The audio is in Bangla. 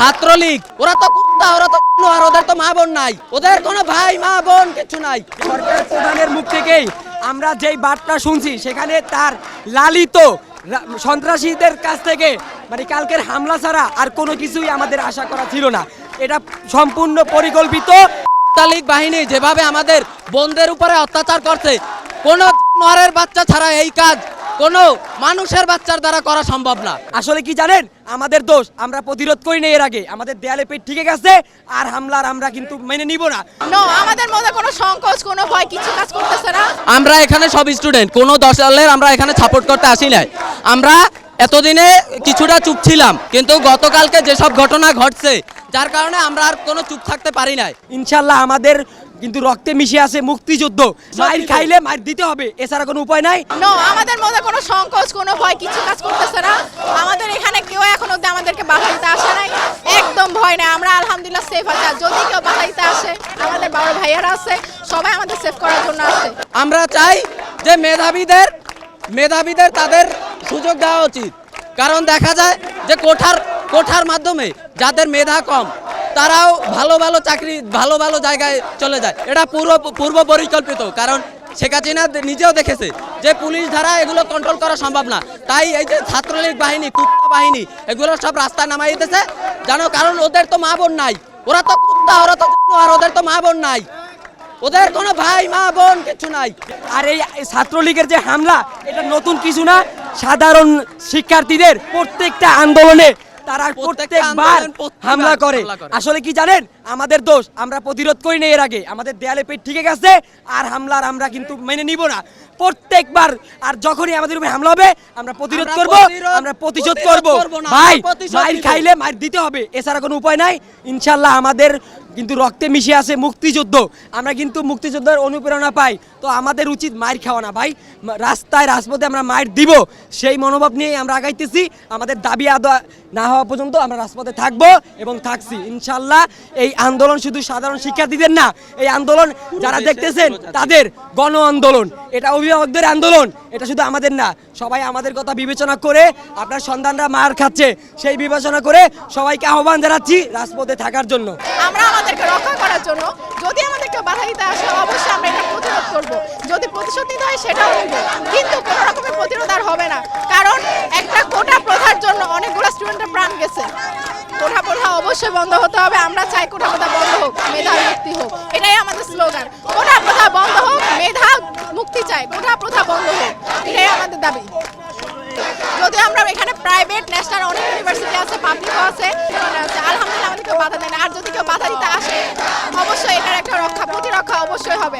ছাত্রলীগ, ওরা তো কুত্তা, ওরা তো আর ওদের তো মা বোন নাই। ওদের কোনো ভাই, মা বোন কিছু নাই। সরকার প্রধানের মুখ থেকেই আমরা যেই বার্তা শুনছি, সেখানে তার লালিত সন্ত্রাসীদের কাছ থেকে মানে কালকের হামলা ছাড়া আর কোনো কিছুই আমাদের আশা করা ছিল না। এটা সম্পূর্ণ পরিকল্পিত। লীগ বাহিনী যেভাবে আমাদের বোনদের উপরে অত্যাচার করছে, কোনো নরের বাচ্চা ছাড়া এই কাজ কোনো মানুষের বাচ্চার দ্বারা করা সম্ভব না। আসলে কি জানেন? আমাদের দোষ আমরা প্রতিরোধ করি না এর আগে। আমাদের দেয়ালে পেট ঠিকে গেছে আর হামলার আমরা কিন্তু মেনে নিব না। নো আমাদের মধ্যে কোনো সংকোচ কোনো ভয় কিছু কাজ করতেছে না। আমরা এখানে সব স্টুডেন্ট কোনো দলের আমরা এখানে সাপোর্ট করতে আসি নাই। আমরা এতদিনে কিছুটা চুপ ছিলাম কিন্তু গতকালকে যেসব ঘটনা ঘটছে যার কারণে আমরা আর কোনো চুপ থাকতে পারি নাই। ইনশাল্লাহ আমাদের কিন্তু রক্তে মিশে আছে মুক্তিযুদ্ধ। মাইর খাইলে মাইর দিতে হবে এছাড়া কোনো উপায় নাই? নো আমাদের মধ্যে কোনো সংকোচ কোনো ভয় কিছু কাজ করতেছে না। আমাদের এখানে কেউ এখন অব্দি আমাদেরকে বাধা দিতে আসে নাই। একদম ভয় নাই। আমরা আলহামদুলিল্লাহ সেফ আছি। যদি কেউ বাধা দিতে আসে আমাদের বড় ভাইয়ারা আছে সবাই আমাদের সেফ করার জন্য আছে। আমরা চাই যে মেধাবীদের মেধাবীদের তাদের সুযোগ দেওয়া উচিত। কারণ দেখা যায় যে কোঠার কোঠার মাধ্যমে যাদের মেধা কম তারাও ভালো ভালো চাকরি, ভালো ভালো জায়গায় চলে যায়। এটা পূর্ব পূর্ব পরিকল্পিত, কারণ শেখ হাসিনা নিজেও দেখেছে যে পুলিশ দ্বারা এগুলো কন্ট্রোল করা সম্ভব না। তাই এই যে ছাত্রলীগ বাহিনী, কুত্তা বাহিনী, এগুলো সব রাস্তা নামাই দিতেছে। জানো, কারণ ওদের তো মা বোন নাই। ওরা তো কুত্তা, ওরা তো আর ওদের তো মা বোন নাই। ওদের কোনো ভাই, মা, বোন কিছু নাই। আর এই ছাত্রলীগের যে হামলা, এটা নতুন কিছু না। সাধারণ শিক্ষার্থীদের প্রত্যেকটা আন্দোলনে তারা প্রত্যেকবার হামলা করে। আসলে কি জানেন? আমাদের দোষ আমরা প্রতিরোধ করি না এর আগে। আমাদের দেয়ালে পেট ঠিকে গেছে আর হামলার আমরা কিন্তু মেনে নিব না। প্রত্যেকবার আর যখনই আমাদের উপরে হামলা হবে আমরা প্রতিরোধ করব আমরা প্রতিশোধ করব। ভাই মাইর খাইলে মাইর দিতে হবে এছাড়া কোনো উপায় নাই। ইনশাল্লাহ আমাদের কিন্তু রক্তে মিশে আছে মুক্তিযুদ্ধ। আমরা কিন্তু মুক্তিযুদ্ধের অনুপ্রেরণা পাই। তো আমাদের উচিত মাইর খাওয়া না ভাই। রাস্তায় রাজপথে আমরা মাইর দিব। সেই মনোভাব নিয়েই আমরা আগাইতেছি। আমাদের দাবি আদায় না হওয়া পর্যন্ত আমরা রাজপথে থাকব এবং থাকছি। ইনশাল্লাহ এই আন্দোলন শুধু সাধারণ শিক্ষার্থীদের না এই আন্দোলন যারা দেখতেছেন তাদের গণ আন্দোলন। এটা অভিভাবকদের আন্দোলন। এটা শুধু আমাদের না, সবাই আমাদের কথা বিবেচনা করে আপনার সন্তানরা মার খাচ্ছে, সেই বিবেচনা করে সবাইকে আহ্বান জানাচ্ছি রাজপথে থাকার জন্য। আমরা আমাদেরকে রক্ষা করার জন্য যদি আমাদেরকে বাধা দিতে আসে, অবশ্যই আমরা এটা প্রতিরোধ করব। যদি প্রতিশোধ নিতে হয়, সেটাও নিব। কিন্তু কোনো রকমের প্রতিরোধ আর হবে না। কারণ একটা কোটা প্রথার জন্য অনেকগুলো স্টুডেন্টের প্রাণ গেছে। কোঠা প্রথা অবশ্যই বন্ধ হতে হবে। আমরা চাই কোঠা প্রথা বন্ধ হোক, মেধা মুক্তি হোক। এটাই আমাদের স্লোগান কোঠা প্রথা বন্ধ হোক, মেধা মুক্তি চাই। কোঠা প্রথা বন্ধ হোক। দাবি। যদি আমরা এখানে প্রাইভেট ন্যাশনাল অনেক ইউনিভার্সিটি আছে পাবলিকও আছে। আলহামদুলিল্লাহ, আমাদের কেউ বাধা না। আর যদি কেউ বাধা দিতে আসে, অবশ্যই এটার একটা রক্ষা, প্রতিরক্ষা অবশ্যই হবে।